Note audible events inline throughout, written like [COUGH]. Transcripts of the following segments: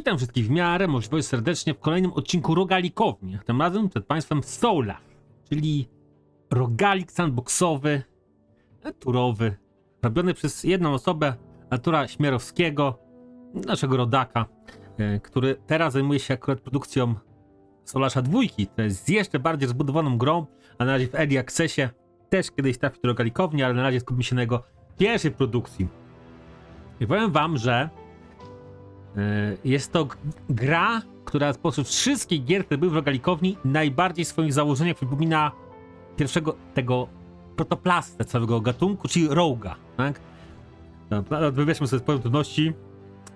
Witam wszystkich w miarę możliwości serdecznie w kolejnym odcinku Rogalikowni. Tym razem przed Państwem Soula, czyli rogalik sandboxowy, turowy, robiony przez jedną osobę, Artura Śmierowskiego, naszego rodaka, e, który teraz zajmuje się akurat produkcją Solasza dwójki, to jest jeszcze bardziej rozbudowaną grą, a na razie w Early Accessie też kiedyś trafi do Rogalikowni, ale na razie skupimy się na jego pierwszej produkcji. I powiem wam, że Jest to gra, która spośród wszystkich gier, które były w Rogalikowni, najbardziej w swoich założeniach przypomina pierwszego tego protoplastę całego gatunku, czyli Roga, tak? No, no, Wybierzmy sobie poziom trudności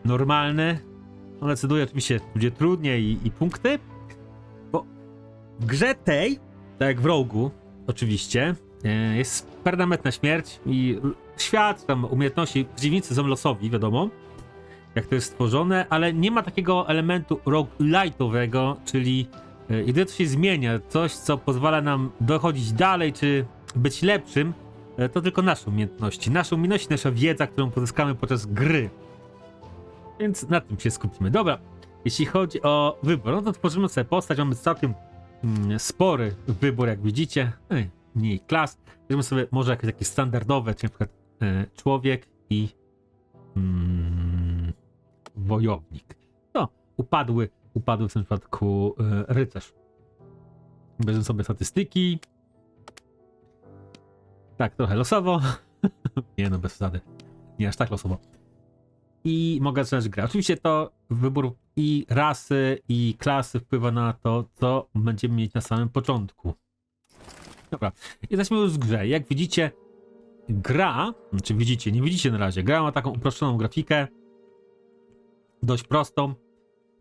normalny. On decyduje oczywiście, będzie trudniej i, i punkty, bo w grze tej, tak jak w Rogu, oczywiście, e, jest permanentna śmierć i świat, tam umiejętności, przeciwnicy są losowi, wiadomo jak to jest stworzone, ale nie ma takiego elementu roguelite'owego, czyli e, jedyne co się zmienia, coś co pozwala nam dochodzić dalej, czy być lepszym, e, to tylko nasze umiejętności. Nasze umiejętności, nasza wiedza, którą pozyskamy podczas gry. Więc na tym się skupimy. Dobra, jeśli chodzi o wybór, no to tworzymy sobie postać, mamy całkiem mm, spory wybór, jak widzicie. Ej, mniej klas. Weźmy sobie może jakieś takie standardowe, czyli na przykład e, człowiek i mm, wojownik. No, upadły, upadły w tym przypadku e, rycerz. Bierzemy sobie statystyki. Tak, trochę losowo. [LAUGHS] nie no, bez wsady. Nie aż tak losowo. I mogę zacząć grę. Oczywiście to wybór i rasy, i klasy wpływa na to, co będziemy mieć na samym początku. Dobra, jesteśmy już w grze. Jak widzicie, gra, znaczy widzicie, nie widzicie na razie, gra ma taką uproszczoną grafikę, dość prostą,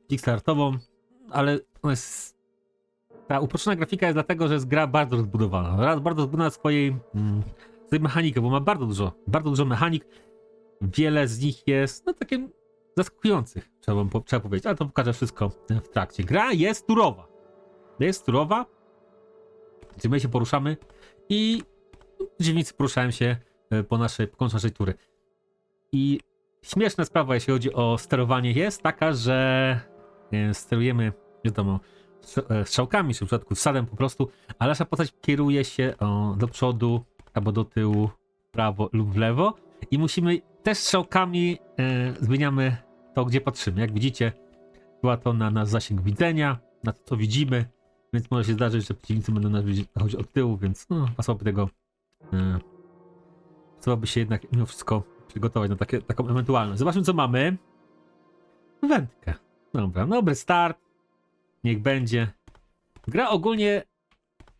pixelartową, ale ta uproszczona grafika jest dlatego, że jest gra bardzo rozbudowana. Raz bardzo rozbudowana swojej, mm, swojej mechaniki, bo ma bardzo dużo, bardzo dużo mechanik. Wiele z nich jest, no takim zaskakujących, trzeba, trzeba powiedzieć, ale to pokażę wszystko w trakcie. Gra jest turowa. Jest turowa, gdzie my się poruszamy i dzielnicy poruszają się e, po naszej, po końcu naszej tury. I śmieszna sprawa, jeśli chodzi o sterowanie, jest taka, że e, sterujemy, wiadomo, e, strzałkami, czy w przypadku wsadem po prostu, a nasza postać kieruje się o, do przodu albo do tyłu, prawo lub w lewo i musimy też strzałkami e, zmieniamy to, gdzie patrzymy. Jak widzicie, była to na nasz zasięg widzenia, na to, co widzimy, więc może się zdarzyć, że przeciwnicy będą nas widzieć od tyłu, więc no, pasowałoby tego e, trzeba by się jednak mimo wszystko przygotować na takie, taką ewentualność. Zobaczmy, co mamy. Wędkę. Dobra, dobry start. Niech będzie. Gra ogólnie,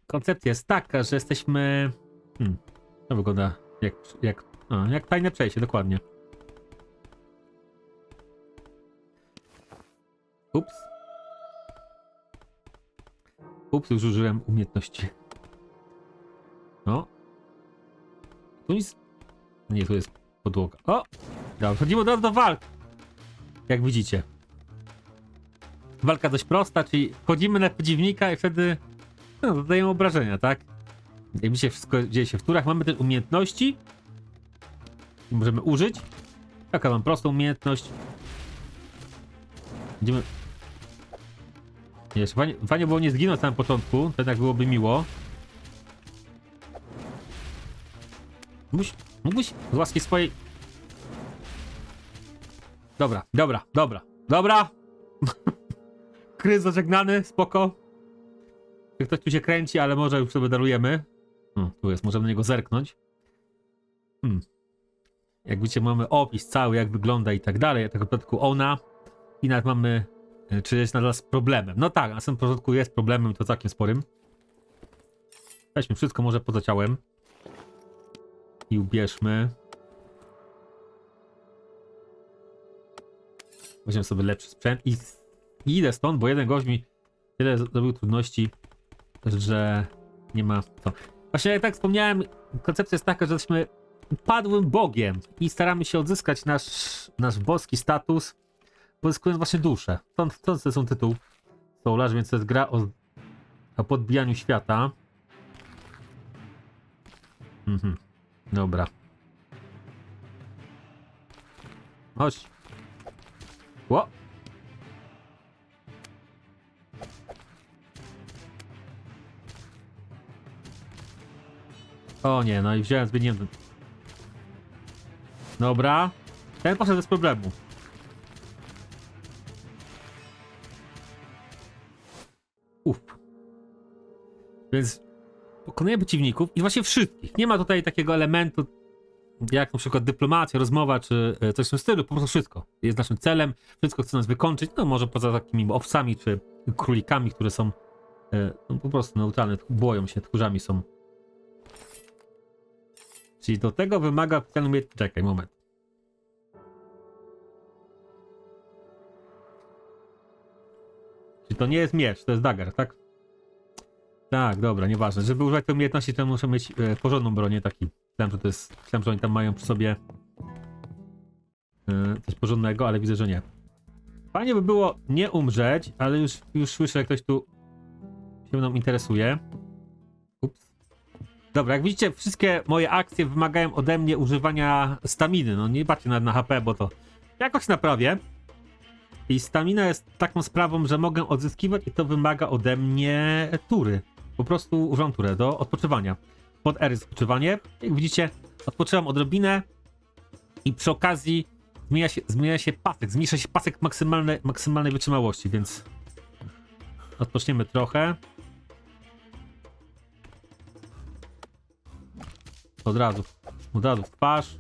koncepcja jest taka, że jesteśmy... Hmm, to wygląda jak, jak, a, jak tajne przejście, dokładnie. Ups. Ups, już użyłem umiejętności. No. Tu nic... Nie, tu jest podłoga. O! Dobra, wchodzimy od razu do walk. Jak widzicie. Walka dość prosta, czyli wchodzimy na przeciwnika i wtedy no, zadajemy obrażenia, tak? Jak widzicie, wszystko dzieje się w turach. Mamy też umiejętności. Możemy użyć. Taka mam prostą umiejętność. Będziemy... Jeszcze fajnie, fajnie było nie zginąć na początku, to jednak byłoby miło. Mógłbyś, mógłbyś z łaski swojej... Dobra, dobra, dobra, dobra. [LAUGHS] Kryz zażegnany, spoko. Ktoś tu się kręci, ale może już sobie darujemy. Hmm, tu jest, możemy na niego zerknąć. Hmm. Jak widzicie, mamy opis cały, jak wygląda i tak dalej. Tak w przypadku ona. I nawet mamy, e, czy jest nadal z problemem. No tak, na samym początku jest problemem to całkiem sporym. Weźmy wszystko może poza ciałem. I ubierzmy. Weźmiemy sobie lepszy sprzęt i, i idę stąd, bo jeden gość mi tyle zrobił trudności, że nie ma to. Właśnie jak tak wspomniałem, koncepcja jest taka, że jesteśmy padłym bogiem i staramy się odzyskać nasz, nasz boski status, pozyskując właśnie duszę. Stąd, stąd są tytuł Solarz, więc to jest gra o, o podbijaniu świata. Mhm. Dobra. Chodź. Ło. O nie, no i wziąłem, zmieniłem ten. Dobra. Ten poszedł bez problemu. Uff. Więc pokonujemy przeciwników i właśnie wszystkich. Nie ma tutaj takiego elementu, jak na przykład dyplomacja, rozmowa, czy e, coś w tym stylu. Po prostu wszystko jest naszym celem. Wszystko chce nas wykończyć. No może poza takimi owcami, czy królikami, które są e, no, po prostu neutralne, boją się, tchórzami są. Czyli do tego wymaga ten umie... Czekaj, moment. Czyli to nie jest miecz, to jest dagger, tak? Tak, dobra, nieważne. Żeby używać tej umiejętności, to muszę mieć e, porządną bronię, taki. Myślałem, że to jest. Myślałem, że oni tam mają przy sobie e, coś porządnego, ale widzę, że nie. Fajnie by było nie umrzeć, ale już, już słyszę, jak ktoś tu się mną interesuje. Ups. Dobra, jak widzicie, wszystkie moje akcje wymagają ode mnie używania staminy. No nie patrzcie nawet na HP, bo to jakoś naprawię. I stamina jest taką sprawą, że mogę odzyskiwać i to wymaga ode mnie tury. Po prostu używam do odpoczywania. Pod R jest odpoczywanie. Jak widzicie, odpoczywam odrobinę i przy okazji zmienia się, zmienia się pasek, zmniejsza się pasek maksymalnej, maksymalnej wytrzymałości, więc odpoczniemy trochę. Od razu, od razu w twarz.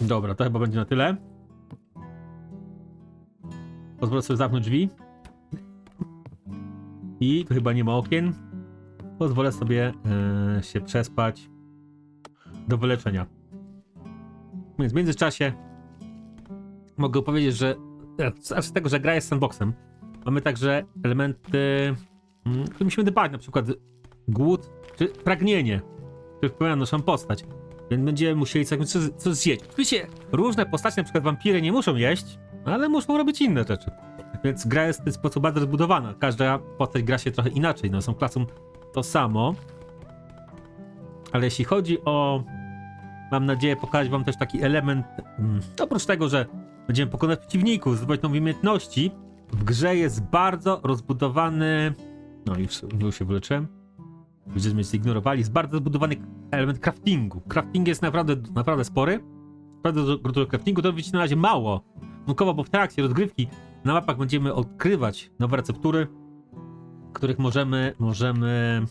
Dobra, to chyba będzie na tyle. Pozwolę sobie zamknąć drzwi. I tu chyba nie ma okien. Pozwolę sobie e, się przespać do wyleczenia. Więc w międzyczasie mogę powiedzieć, że e, z tego, że gra jest sandboxem, mamy także elementy, mm, które musimy dbać, na przykład głód czy pragnienie, które wpływają na naszą postać. Więc będziemy musieli coś, coś zjeść. Oczywiście różne postacie, na przykład wampiry nie muszą jeść, ale muszą robić inne rzeczy. Więc gra jest w ten sposób bardzo rozbudowana. Każda postać gra się trochę inaczej. No, są klasą to samo. Ale jeśli chodzi o. Mam nadzieję pokazać wam też taki element. Mm, oprócz tego, że będziemy pokonać przeciwników, zdobywać nowe umiejętności, w grze jest bardzo rozbudowany. No już, już się wyleczyłem. Ludzie mnie zignorowali. Jest bardzo zbudowany element craftingu. Crafting jest naprawdę, naprawdę spory. Naprawdę dużo, craftingu. To widzicie na razie mało. Nunkowo, bo w trakcie rozgrywki na mapach będziemy odkrywać nowe receptury, których możemy, możemy...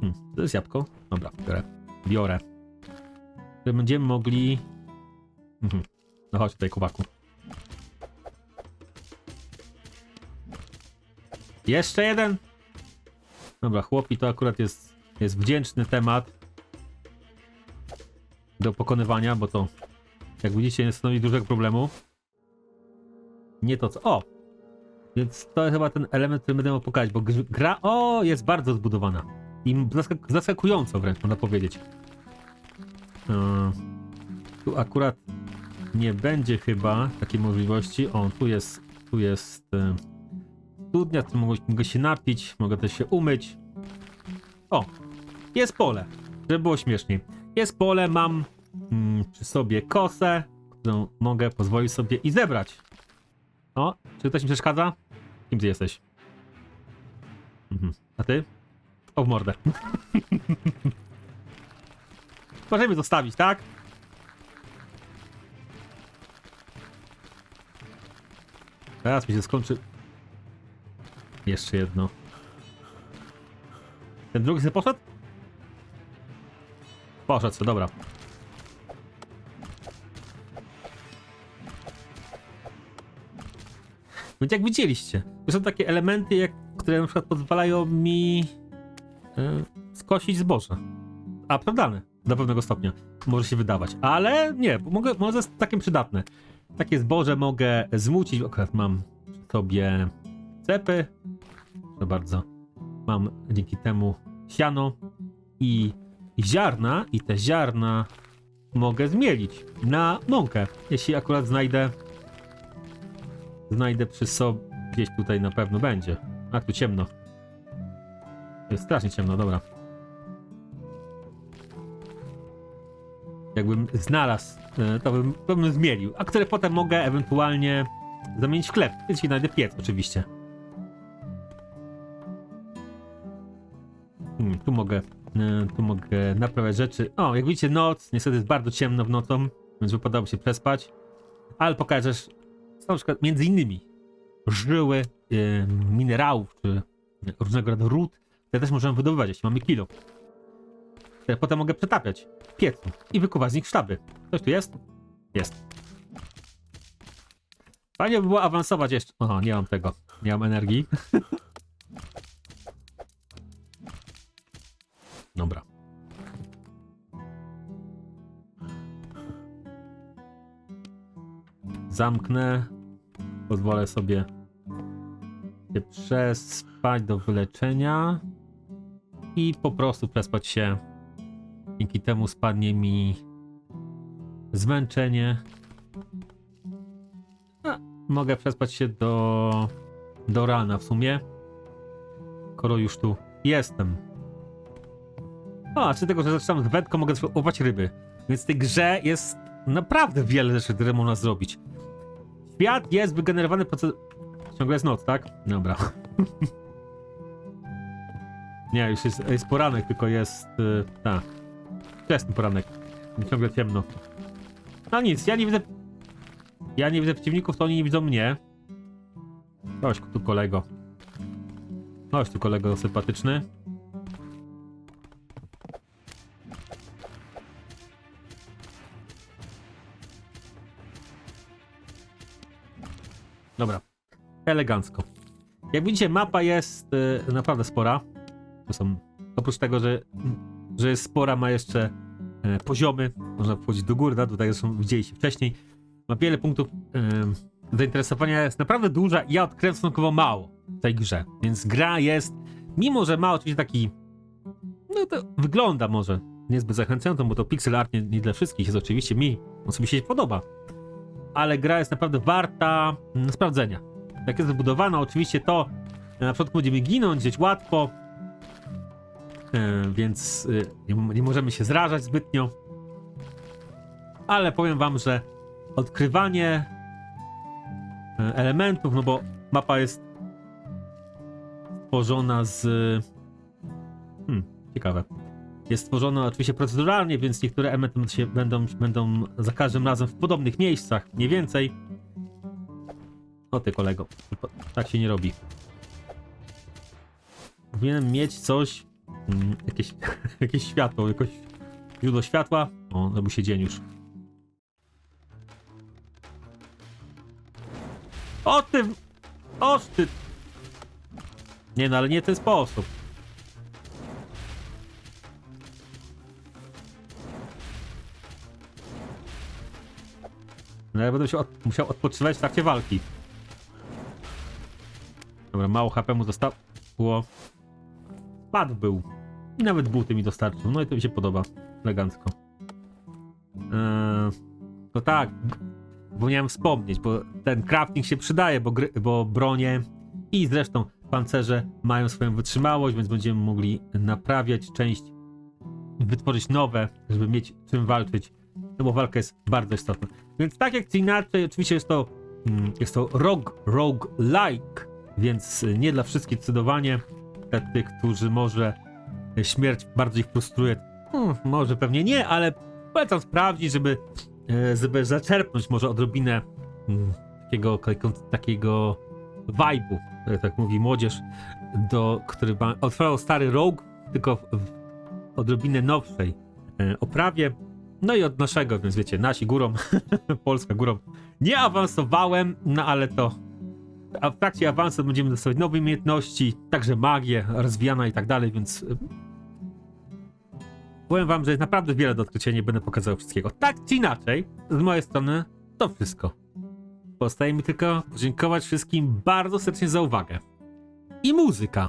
Hmm, to jest jabłko? Dobra, biorę. Biorę. Będziemy mogli... Mhm. No chodź tutaj, kubaku. Jeszcze jeden? Dobra, chłopi to akurat jest, jest wdzięczny temat do pokonywania, bo to, jak widzicie, nie stanowi dużego problemu. Nie to co. O! Więc to chyba ten element, który będę mógł pokazać, bo gr- gra, o, jest bardzo zbudowana. I zaskak- zaskakująco wręcz, można powiedzieć. Yy, tu akurat nie będzie chyba takiej możliwości. O, tu jest, tu jest yy, studnia, tu mogę, mogę się napić, mogę też się umyć. O, jest pole, żeby było śmieszniej. Jest pole, mam mm, przy sobie kosę, którą mogę pozwolić sobie i zebrać. O, czy ktoś mi przeszkadza? Kim ty jesteś? Mhm. A ty? O, w mordę. [LAUGHS] Możemy zostawić, tak? Teraz mi się skończy. Jeszcze jedno. Ten drugi sobie poszedł? Poszedł sobie, dobra. Więc jak widzieliście, to są takie elementy, jak, które na przykład pozwalają mi e, skosić zboże. Absurdalne do pewnego stopnia. Może się wydawać, ale nie, mogę, może jest takim przydatne. Takie zboże mogę zmucić, akurat mam sobie cepy, proszę bardzo, mam dzięki temu siano i ziarna. I te ziarna mogę zmielić na mąkę, jeśli akurat znajdę znajdę przy sobie gdzieś tutaj na pewno będzie. A tu ciemno. Jest strasznie ciemno, dobra. Jakbym znalazł, e, to bym, to bym zmielił, a które potem mogę ewentualnie zamienić w chleb, jeśli znajdę piec oczywiście. tu mogę, e, tu mogę naprawiać rzeczy. O, jak widzicie, noc, niestety jest bardzo ciemno w nocą, więc wypadałoby się przespać. Ale pokażesz, na przykład między innymi żyły e, minerałów, czy różnego rodzaju ród, które też możemy wydobywać, jeśli mamy kilo. Które potem mogę przetapiać piecu i wykuwać z nich sztaby. Ktoś tu jest? Jest. Fajnie by było awansować jeszcze. Aha, nie mam tego. Nie mam energii. [LAUGHS] Dobra. Zamknę. Pozwolę sobie się przespać do wyleczenia. I po prostu przespać się. Dzięki temu spadnie mi zmęczenie. A, mogę przespać się do, do rana w sumie. Skoro już tu jestem. A, czy tego, że zaczynam z wędką, mogę też ryby. Więc w tej grze jest naprawdę wiele rzeczy, które można zrobić. Świat jest wygenerowany proces... Ciągle jest noc, tak? Dobra. [LAUGHS] Nie, już jest, jest poranek, tylko jest... Yy, tak. Wczesny poranek. Ciągle ciemno. No nic, ja nie widzę... Ja nie widzę przeciwników, to oni nie widzą mnie. Chodź tu kolego. Chodź tu kolego sympatyczny. Dobra. Elegancko. Jak widzicie, mapa jest y, naprawdę spora. To są, oprócz tego, że, że jest spora, ma jeszcze e, poziomy. Można wchodzić do góry, na dół, tak widzieliście wcześniej. Ma wiele punktów e, zainteresowania, jest naprawdę duża i ja odkryłem stosunkowo mało w tej grze. Więc gra jest, mimo że ma oczywiście taki, no to wygląda może niezbyt zachęcająco, bo to pixel art nie, nie dla wszystkich jest oczywiście mi, on sobie się podoba. Ale gra jest naprawdę warta mm, sprawdzenia. Jak jest zbudowana, oczywiście to e, na początku będziemy ginąć gdzieś łatwo, e, więc e, nie, możemy się zrażać zbytnio. Ale powiem wam, że odkrywanie elementów, no bo mapa jest stworzona z... Hmm, ciekawe. Jest stworzona oczywiście proceduralnie, więc niektóre elementy się będą, będą za każdym razem w podobnych miejscach, mniej więcej. O ty kolego, tak się nie robi. Powinienem mieć coś, mm, jakieś, [LAUGHS] jakieś światło, jakoś źródło światła. O, zrobił się dzień już. O ty! Oż ty! Nie no, ale nie ten sposób. No ja będę się od, musiał odpoczywać w trakcie walki. Dobra, mało HP mu zostało. Padł był. I nawet buty mi dostarczył. No i to mi się podoba. Elegancko. Eee, to tak. Zapomniałem wspomnieć, bo ten crafting się przydaje, bo, gry, bo bronie i zresztą pancerze mają swoją wytrzymałość, więc będziemy mogli naprawiać część, wytworzyć nowe, żeby mieć czym walczyć, no bo walka jest bardzo istotna. Więc tak jak czy inaczej, oczywiście jest to, mm, jest to rogue, rogue like, więc nie dla wszystkich zdecydowanie. Dla tych, którzy może śmierć bardzo ich frustruje, hmm, może pewnie nie, ale polecam sprawdzić, żeby, e, żeby zaczerpnąć może odrobinę mm, takiego, takiego vibe'u, jak tak mówi młodzież, do, który ma, stary rogue, tylko w, w odrobinę nowszej e, oprawie. No i od naszego, więc wiecie, nasi górą, [LAUGHS] Polska górą. Nie awansowałem, no ale to a w trakcie awansu będziemy dostawać nowe umiejętności, także magię rozwijana i tak dalej, więc y, powiem wam, że jest naprawdę wiele do odkrycia, nie będę pokazał wszystkiego. Tak czy inaczej, z mojej strony to wszystko. Pozostaje mi tylko podziękować wszystkim bardzo serdecznie za uwagę. I muzyka.